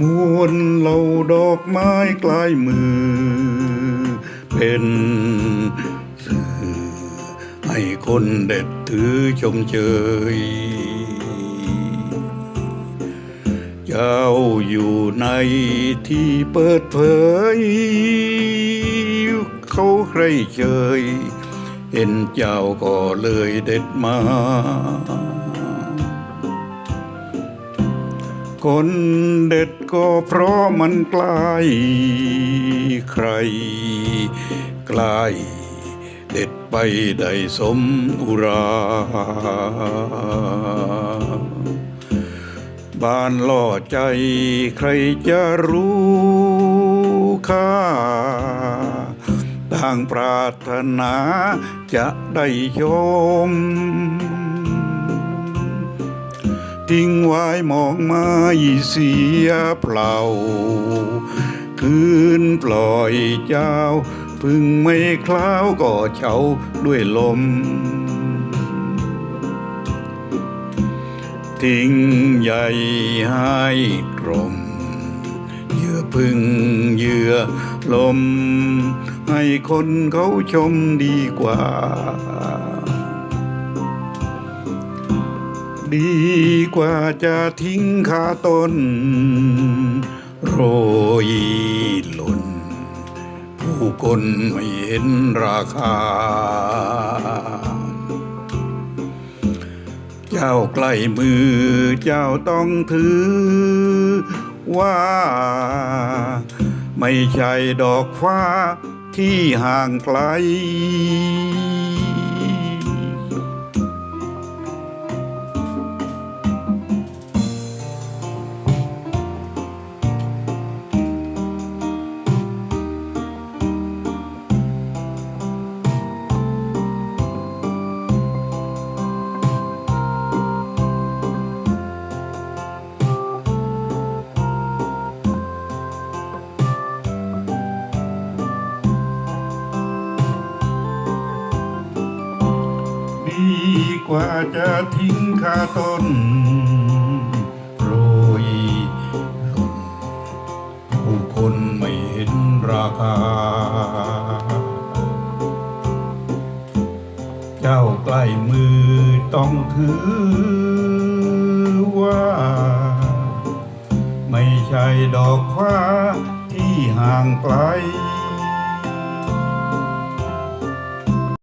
มวนเหล่าดอกไม้ใกล้มือ เป็นสื่อให้คนเด็ดถือชมเชย เจ้าอยู่ในที่เปิดเผย เขาใครเชย เห็นเจ้าก็เลยเด็ดมา คนเด็ดก็เพราะมันใกล้ใครใกล้เด็ดไปได้สมอุรา บ้านล่อใจใครจะรู้ค่าต่างปรารถนาจะได้ชม ทิ้งไว้มองมาเสียเปล่า คืนปล่อยเจ้า พึ่งไม่คล้าวก็เฉาด้วยลม ทิ้งใหญ่ให้กรมเยื่อพึ่งเยื่อลม ให้คนเขาชมดีกว่า ดีกว่าจะทิ้งคาต้น โรยหล่น ผู้คนไม่เห็นราคา เจ้าใกล้มือเจ้าต้องถือว่า ไม่ใช่ดอกฟ้าที่ห่างไกล กว่าจะทิ้งคาต้นโรยหล่นผู้คนไม่เห็นราคา เจ้าใกล้มือต้องถือว่า ไม่ใช่ดอกฟ้าที่ห่างไกล